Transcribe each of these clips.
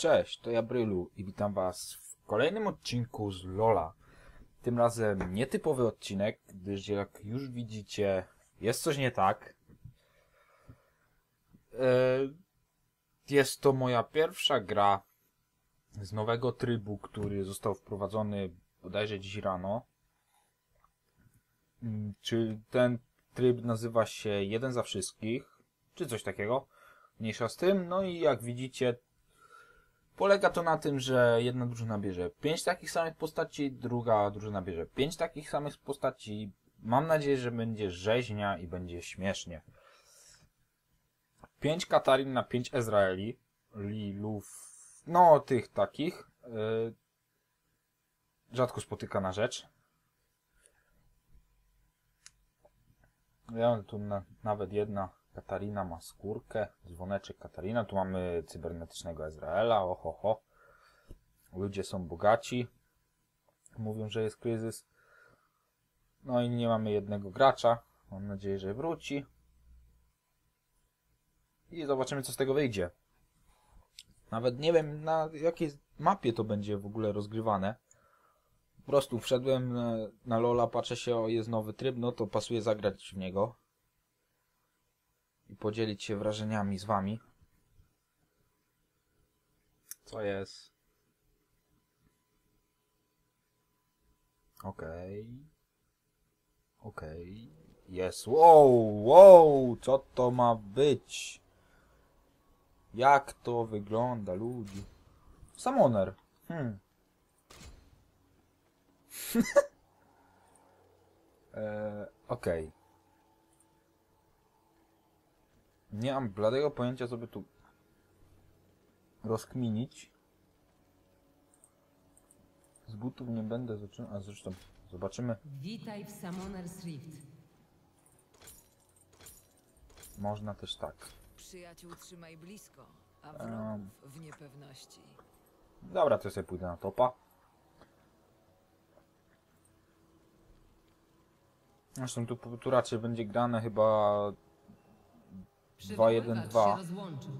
Cześć, to ja Brylu i witam was w kolejnym odcinku z Lola. Tym razem nietypowy odcinek, gdyż jak już widzicie, jest coś nie tak. E, Jest to moja pierwsza gra z nowego trybu, który został wprowadzony bodajże dziś rano. Mm, Czy ten tryb nazywa się jeden za wszystkich, czy coś takiego. Mniejsza z tym, no i jak widzicie, Polega to na tym, że jedna drużyna bierze 5 takich samych postaci, druga drużyna bierze 5 takich samych postaci. Mam nadzieję, że będzie rzeźnia i będzie śmiesznie. 5 Katarin na 5 Ezraeli. Lilów. No, tych takich. Yy, rzadko spotykana rzecz. Ja tu na, nawet jedna Katarina ma skórkę, dzwoneczek Katarina. Tu mamy cybernetycznego Ezraela, ohoho. Ludzie są bogaci. Mówią, że jest kryzys. No i nie mamy jednego gracza. Mam nadzieję, że wróci. I zobaczymy, co z tego wyjdzie. Nawet nie wiem, na jakiej mapie to będzie w ogóle rozgrywane. Po prostu wszedłem na, na Lola, patrzę się, o jest nowy tryb, no to pasuje zagrać w niego i podzielić się wrażeniami z wami. Co jest? Okej. Okej. Jest. Wow, wow, co to ma być? Jak to wygląda, ludzi? Samoner. Hmm. eee, Okej. Nie mam bladego pojęcia, co by tu rozkminić. Z butów nie będę zaczynał, a zresztą zobaczymy. Witaj w Summoner's Rift. Można też tak. Przyjaciół trzymaj blisko, a wrogów w niepewności. Dobra, to ja sobie pójdę na topa. Zresztą tu, tu raczej będzie grane chyba 2-1-2. się rozłączył.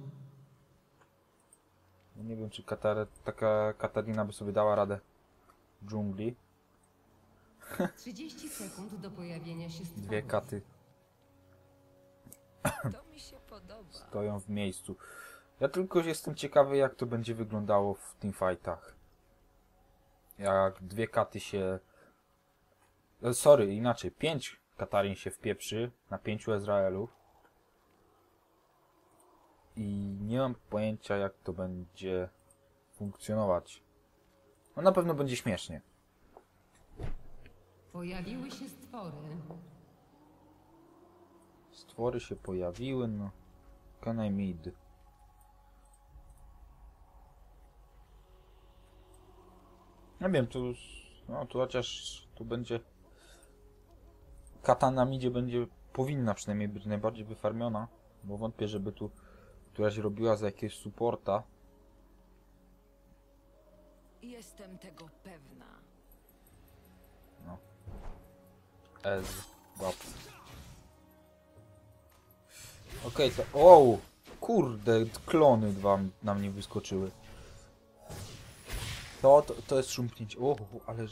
Nie wiem, czy Katar taka Katarina by sobie dała radę w dżungli. 30 sekund do pojawienia się stworów. Dwie katy To mi się podoba. stoją w miejscu. Ja tylko jestem ciekawy, jak to będzie wyglądało w teamfightach. Jak dwie katy się... e, Sorry, inaczej. Pięć Katarin się wpieprzy na pięciu Ezraelów. I nie mam pojęcia, jak to będzie funkcjonować. No na pewno będzie śmiesznie. Pojawiły się stwory. Stwory się pojawiły, no. Can I mid? Nie wiem, tu no tu chociaż tu będzie katana midzie będzie, powinna przynajmniej być najbardziej wyfarmiona, bo wątpię, żeby tu któraś robiła za jakiegoś supporta. Jestem tego pewna. Ez, łap. Okej, to... O! Kurde, klony dwa na mnie wyskoczyły. To, to, to jest szumknięcie. O, ale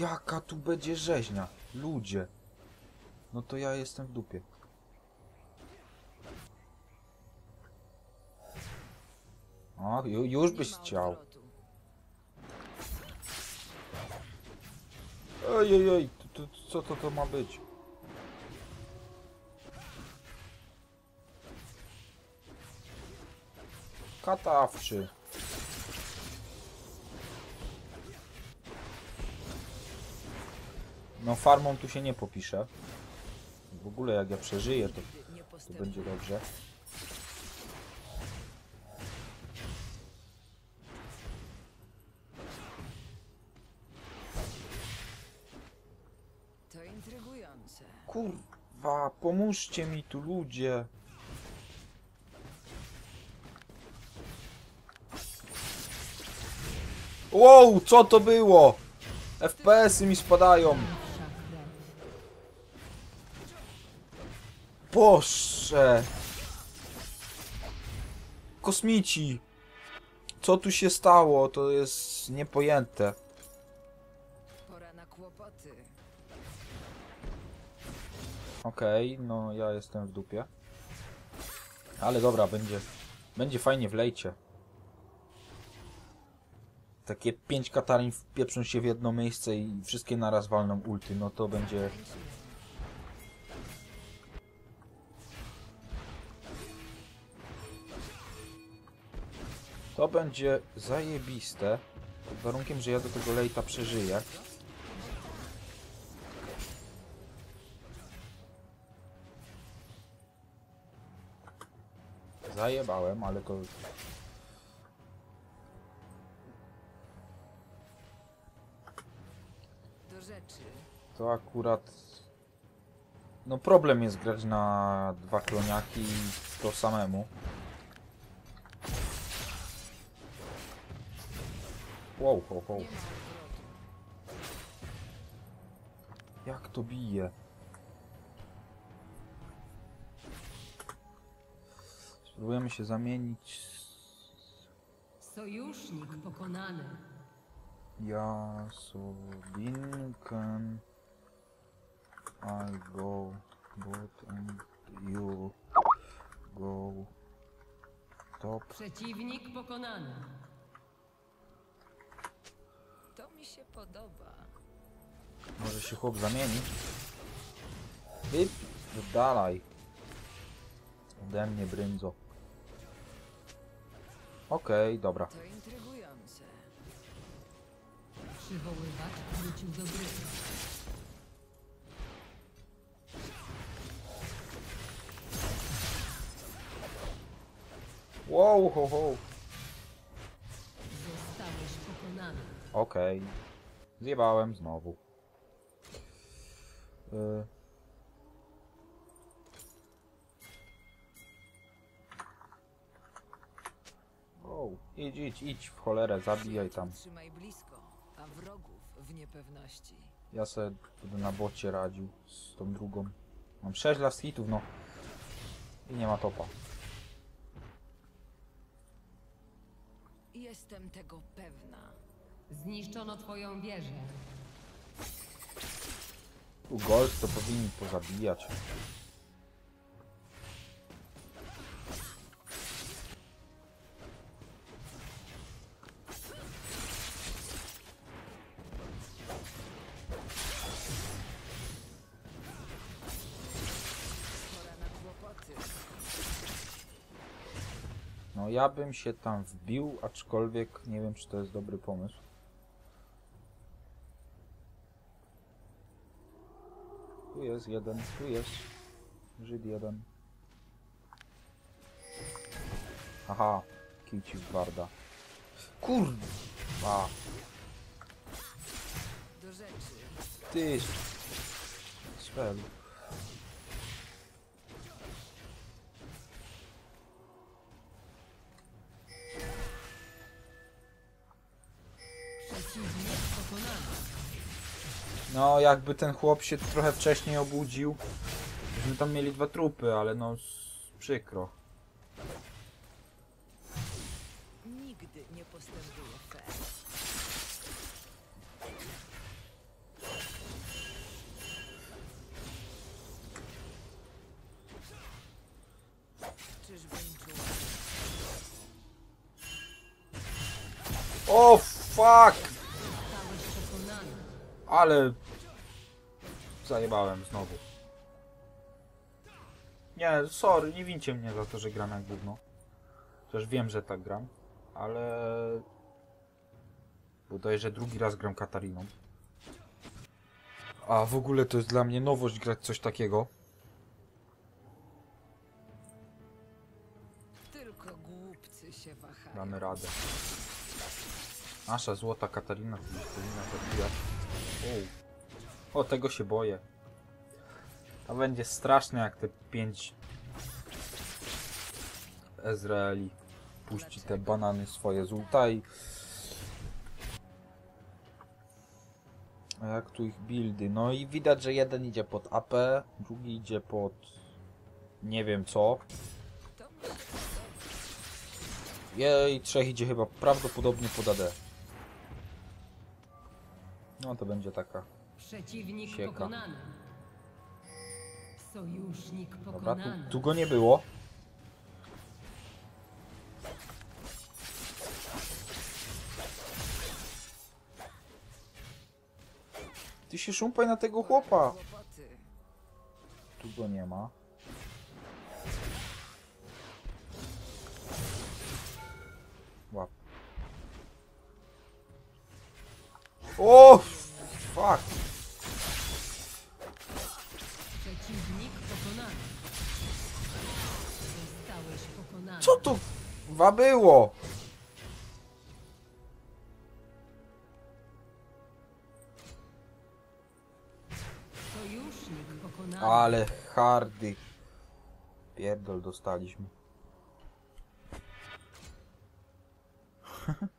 jaka tu będzie rzeźnia. Ludzie. No to ja jestem w dupie. O, ju, już byś chciał. Ej, ej, ej, to, to, co to, to ma być? Katawczy. No farmą tu się nie popisze. W ogóle jak ja przeżyję, to, to będzie dobrze. Pomóżcie mi tu ludzie. Wow, co to było? FPS-y mi spadają. Boże. Kosmici. Co tu się stało? To jest niepojęte. Okej, no ja jestem w dupie. Ale dobra, będzie, będzie fajnie w lejcie. Takie pięć Katarin wpieprzą się w jedno miejsce i wszystkie naraz walną ulty, no to będzie... To będzie zajebiste, pod warunkiem, że ja do tego lejta przeżyję. Zajebałem, ale to... Do rzeczy. To akurat... No problem jest grać na dwa kloniaki i to samemu. Wow, ma odwrotu. Jak to bije? Spróbujemy się zamienić. Sojusznik pokonany. Ja Sobinken. I go bot and you go top. Przeciwnik pokonany. To mi się podoba. Może się chłop zamienić? Wyp, dalej. Ode mnie bryndzo. Okej, dobra. To intrygujące. Przywoływacz wrócił do gry. Wow, ho, ho. Zostałeś pokonany. Okej. Zjebałem znowu. Y... O, idź, idź, idź w cholerę, zabijaj tam. Trzymaj blisko, a wrogów w niepewności. Ja se będę na bocie radził z tą drugą. Mam 6 last hitów, no. I nie ma topa. Jestem tego pewna. Zniszczono twoją wieżę. Tu gold to powinni pozabijać. Ja bym się tam wbił, aczkolwiek nie wiem czy to jest dobry pomysł. Tu jest jeden, tu jest Żyd jeden. Aha, kill ci w barda. Kurwa, ty spell. No, jakby ten chłop się trochę wcześniej obudził. Byśmy tam mieli dwa trupy, ale no przykro. Nigdy nie postępuję fair. Czyżbym czuła? O fuck! Ale zajebałem znowu. Nie, sorry, nie wincie mnie za to, że gram jak gówno. Chociaż wiem, że tak gram, ale... Bodajże drugi raz gram Katariną. A w ogóle to jest dla mnie nowość grać coś takiego. Tylko głupcy się wahają. Damy radę. Nasza złota Katarina powinna zabijać. O. o, tego się boję. To będzie straszne jak te pięć Ezraeli puści te banany swoje z i... A jak tu ich buildy? No i widać, że jeden idzie pod AP, drugi idzie pod... Nie wiem co. Jej, trzech idzie chyba prawdopodobnie pod AD. No to będzie taka. Przeciwnik Sieka. pokonany. Sojusznik Dobra, pokonany. tu, tu go nie było. Ty się szumpaj na tego chłopa. Tu go nie ma. Łap. O! Fuck! Wa było? Ale hardy. Pierdol dostaliśmy.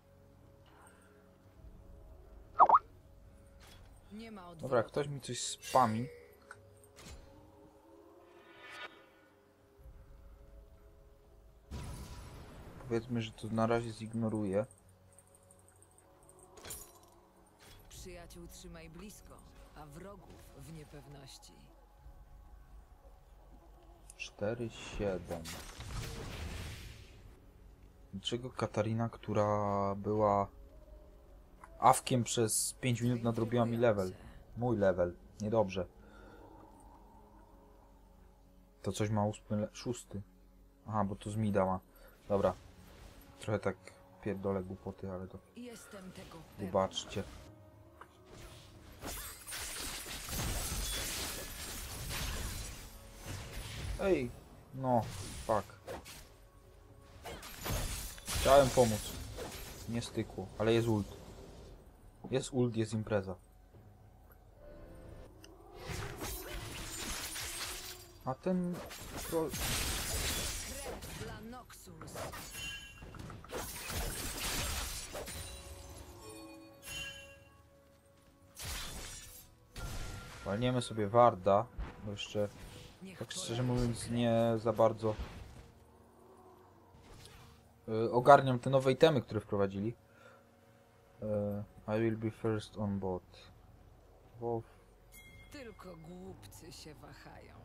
Dobra, ktoś mi coś spami. Powiedzmy, że to na razie zignoruję. Przyjaciół trzymaj blisko, a wrogów w niepewności. 4, 7. Dlaczego Katarina, która była awkiem przez 5 minut nadrobiła mi level? Mój level. Niedobrze. To coś ma ósmy, le- szósty. Aha, bo to z mi dała. Dobra. Trochę tak pierdolę głupoty, ale to Jestem tego wybaczcie. Ej, no, fuck. Chciałem pomóc. Nie stykło, ale jest ult. Jest ult, jest impreza. A ten... Walniemy sobie Warda, bo jeszcze, tak szczerze mówiąc, nie za bardzo y, ogarniam te nowe itemy, które wprowadzili. Y, I will be first on bot. Bo Tylko głupcy się wahają.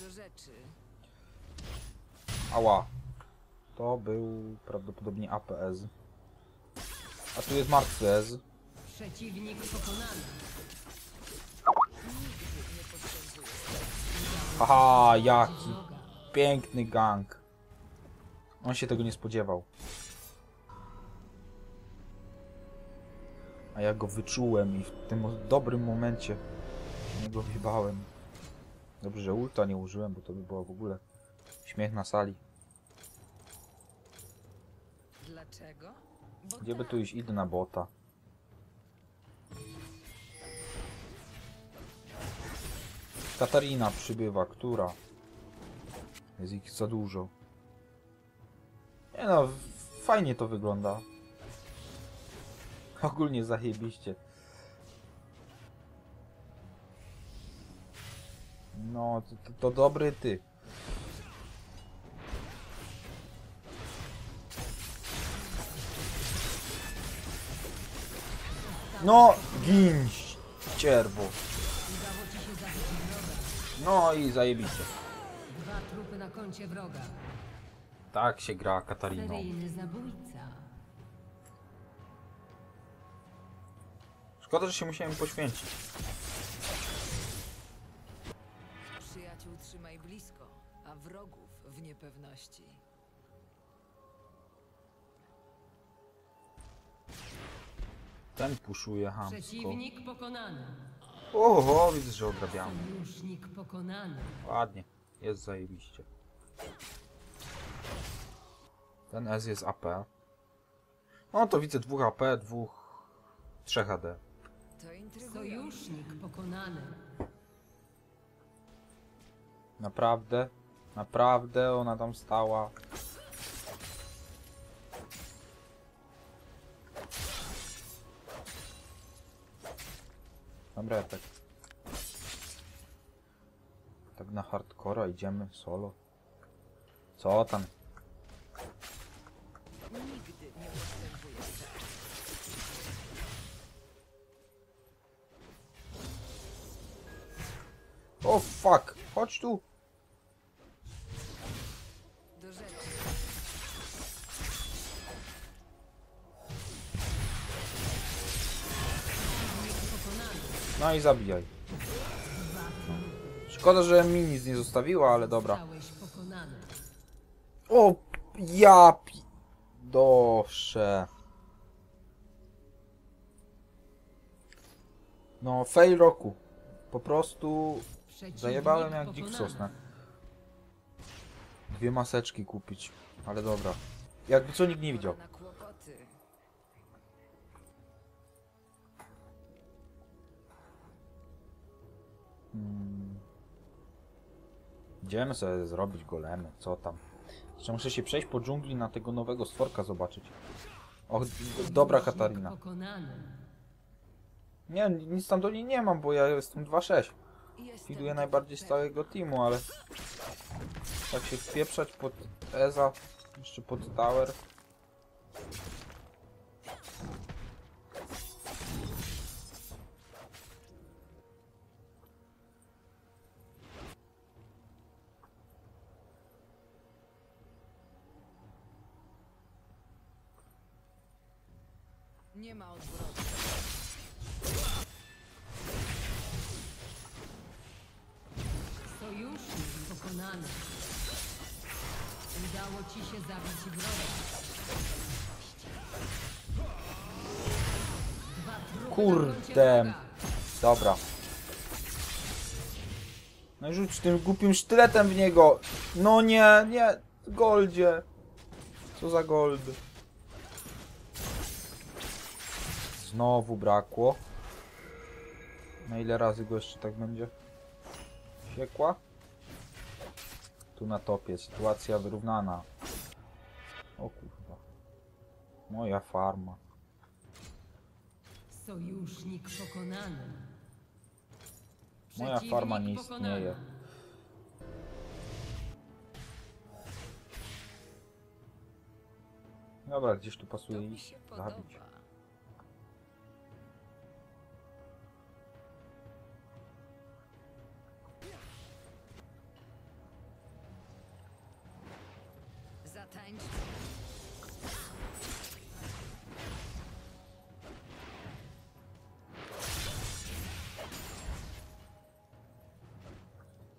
Do rzeczy. Ała. To był prawdopodobnie APS. A tu jest martwy S. Przeciwnik pokonany. Haha, jaki piękny gang. On się tego nie spodziewał. A ja go wyczułem i w tym dobrym momencie niego wjebałem. Dobrze, że ulta nie użyłem, bo to by było w ogóle śmiech na sali. Dlaczego? Bo Gdzie by tak, tu iść? Idę na bota. Katarina przybywa, która? Jest ich za dużo. Nie no, fajnie to wygląda. Ogólnie zajebiście. No, to, to, to dobry ty. No, gin, cierwo. Udało ci się zabić wroga. No i zajebiście. Dwa trupy na koncie wroga. Tak się gra Katariną. Szkoda, że się musiałem poświęcić. Przyjaciół trzymaj blisko, a wrogów w niepewności. Ten puszuje hamsko. Przeciwnik pokonany. Oho, widzę, że odrabiamy. Sojusznik pokonany. Ładnie. Jest zajebiście. Ten S jest AP. No to widzę dwóch AP, dwóch... trzech AD. To intrygujące. Sojusznik pokonany. Naprawdę? Naprawdę ona tam stała. Dobra, ja tak. Tak na hardcora idziemy solo. Co tam? O fuck! Chodź tu! No i zabijaj. Szkoda, że mi nic nie zostawiła, ale dobra. O, ja pi... Dosze. No, fail roku. Po prostu zajebałem jak pokonany. sosnę. Dwie maseczki kupić, ale dobra. Jakby co nikt nie widział. Idziemy sobie zrobić golemy, co tam. Jeszcze muszę się przejść po dżungli na tego nowego stworka zobaczyć. Och, dobra Katarina. Nie, nic tam do niej nie mam, bo ja jestem 2-6. Jestem Fiduję najbardziej z całego teamu, ale... Tak się wpieprzać pod Eza, jeszcze pod Tower. Wroga. Dobra. No i rzuć tym głupim sztyletem w niego. No nie, nie. Goldzie. Co za gold. Znowu brakło. Na ile razy go jeszcze tak będzie? Siekła? Tu na topie. Sytuacja wyrównana. O kurwa. Moja farma. Sojusznik pokonany. Moja Przeciwnik farma nie pokonany. istnieje. Dobra, gdzieś tu To pasuje mi iść, się podoba. zabić. Zatańcz.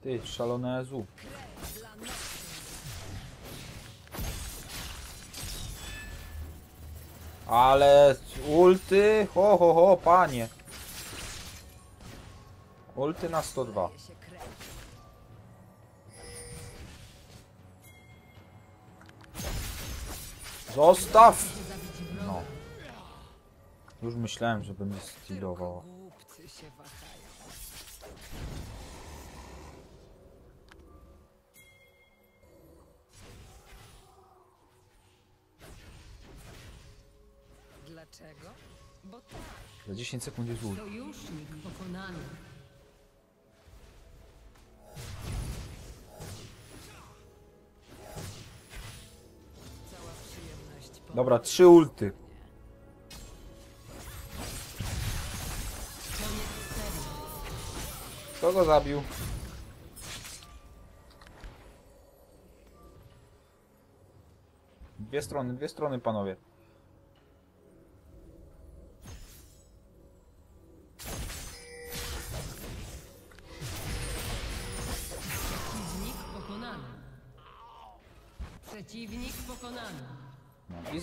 Ty, szalone Ezu. Ale ulty, ho ho ho, panie. Ulty na 102. Leje się krew. Zostaw! No. Już myślałem, że będzie Tylko Dlaczego? Bo tak. Za 10 sekund jest ult. Sojusznik pokonany. Cała przyjemność po Dobra, trzy ulty. Koniec serii. Kto go zabił? Dwie strony, dwie strony, panowie.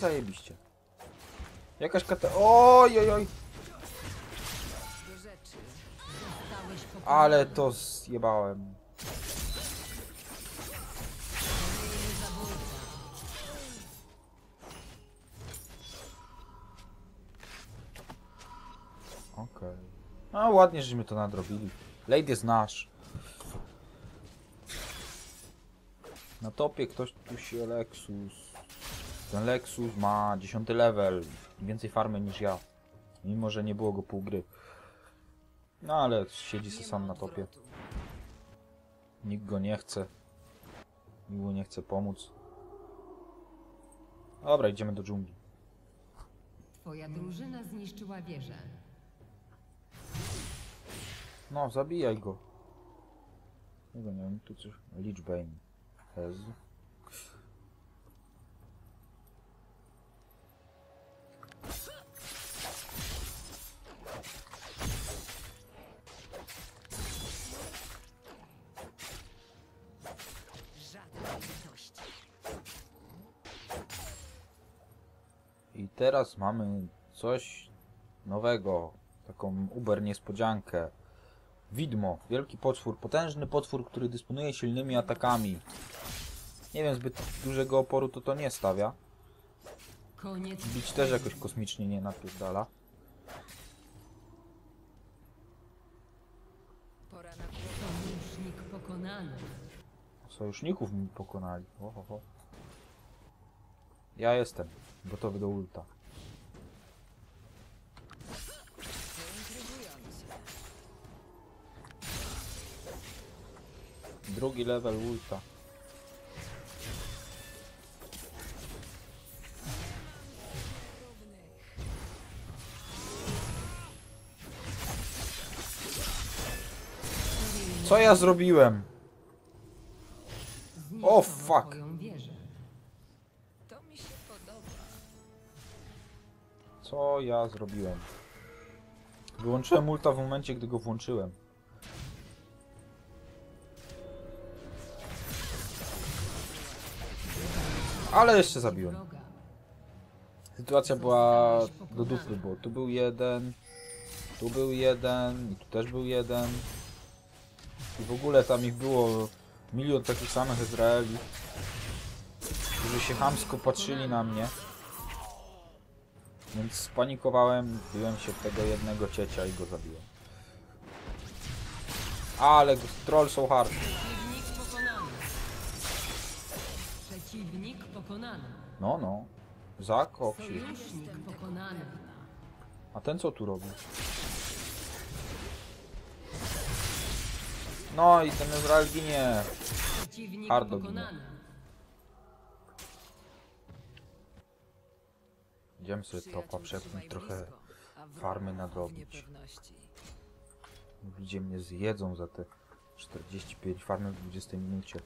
Zajebiście. Jakaś kata... Oj, oj, oj. Ale to zjebałem. Okej. No ładnie, żeśmy to nadrobili. Late jest nasz. Na topie ktoś tu się Lexus. Ten Lexus ma 10 level. Więcej farmy niż ja. Mimo, że nie było go pół gry. No ale siedzi se sam na topie. Nikt go nie chce. Nikt mu nie chce pomóc. Dobra, idziemy do dżungli. Twoja drużyna zniszczyła wieżę. No, zabijaj go. Nie wiem, tu coś... Lich Bane. Jezu. Teraz mamy coś nowego. Taką uber niespodziankę. Widmo. Wielki potwór. Potężny potwór, który dysponuje silnymi atakami. Nie wiem, zbyt dużego oporu to to nie stawia. Bić też jakoś kosmicznie nie napierdala. Pora na Sojusznik pokonany. Sojuszników mi pokonali. Ohoho. Ja jestem gotowy do ulta. Drugi level ulta. Co ja zrobiłem? O, fuck. Co ja zrobiłem? Wyłączyłem ulta w momencie, gdy go włączyłem. Ale jeszcze zabiłem. Sytuacja była do dupy, bo tu był jeden, tu był jeden i tu też był jeden. I w ogóle tam ich było milion takich samych Izraeli, którzy się chamsko patrzyli na mnie. Więc spanikowałem, biłem się w tego jednego ciecia i go zabiłem. Ale troll so hard. Przeciwnik pokonany. Przeciwnik pokonany. No, no. Zakoksił. Sojusznik pokonany. A ten co tu robi? No i ten Izrael ginie. Przeciwnik Hardo pokonany. Idziemy sobie topa Przyjaciół przepnąć, trochę farmy nadrobić. Ludzie mnie zjedzą za te 45 farmy w 20 minucie.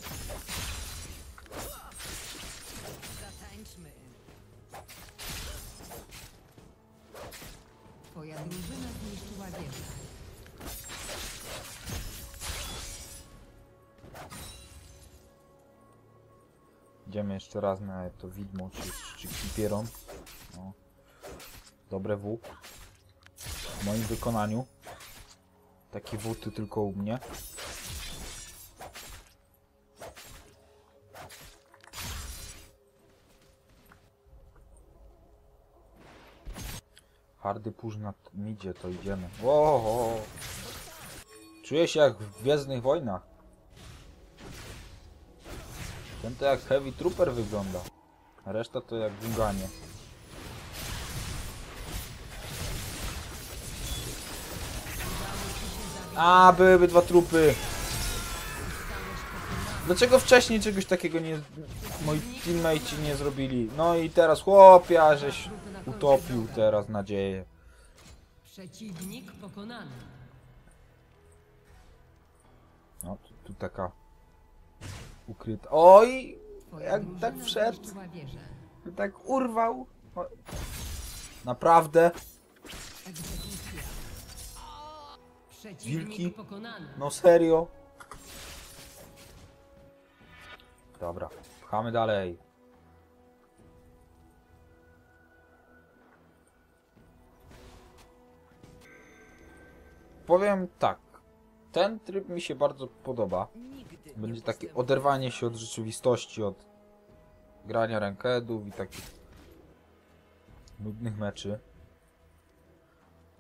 Twoja drużyna zniszczyła wieżę. Idziemy jeszcze raz na to widmo czy, czy kipieron. No. Dobre W. W moim wykonaniu. Takie wuty tylko u mnie. Hardy push na midzie, to idziemy. O, o. Czuję się jak w Gwiezdnych Wojnach. Ten to jak Heavy Trooper wygląda. Reszta to jak Gunganie. A, byłyby dwa trupy. Dlaczego wcześniej czegoś takiego nie... Moi teammate'i nie zrobili? No i teraz chłopia, żeś utopił teraz nadzieję. Przeciwnik pokonany. No, tu, tu taka... Ukryta... Oj! Jak tak wszedł. Tak urwał. Naprawdę? Wilki? No serio? Dobra, pchamy dalej. Powiem tak. Ten tryb mi się bardzo podoba. Będzie takie oderwanie się od rzeczywistości, od grania rankedów i takich nudnych meczy.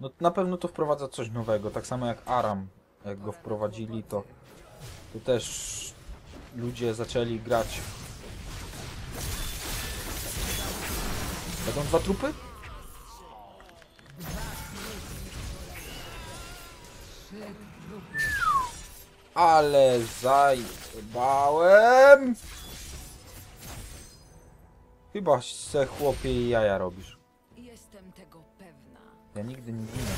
No na pewno to wprowadza coś nowego, tak samo jak Aram, jak go wprowadzili, to, to też ludzie zaczęli grać. Będą dwa trupy? Ale zajebałem! Chyba se chłopie jaja robisz. Ja nigdy nie ginę.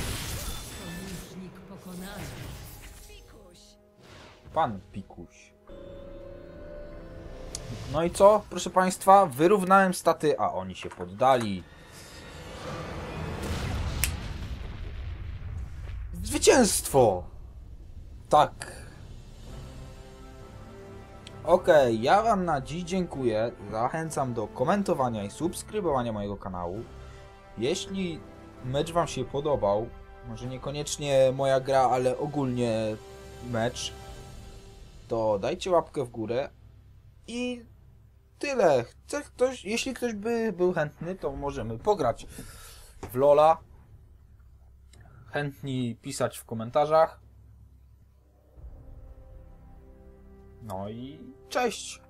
Sojusznik pokonany. Pikuś! Pan Pikuś. No i co, proszę Państwa? Wyrównałem staty, a oni się poddali. Zwycięstwo! Tak. Okej, ja Wam na dziś dziękuję. Zachęcam do komentowania i subskrybowania mojego kanału. Jeśli mecz Wam się podobał, może niekoniecznie moja gra, ale ogólnie mecz, to dajcie łapkę w górę i tyle. Chce ktoś, jeśli ktoś by był chętny, to możemy pograć w Lola. Chętni pisać w komentarzach. No i cześć!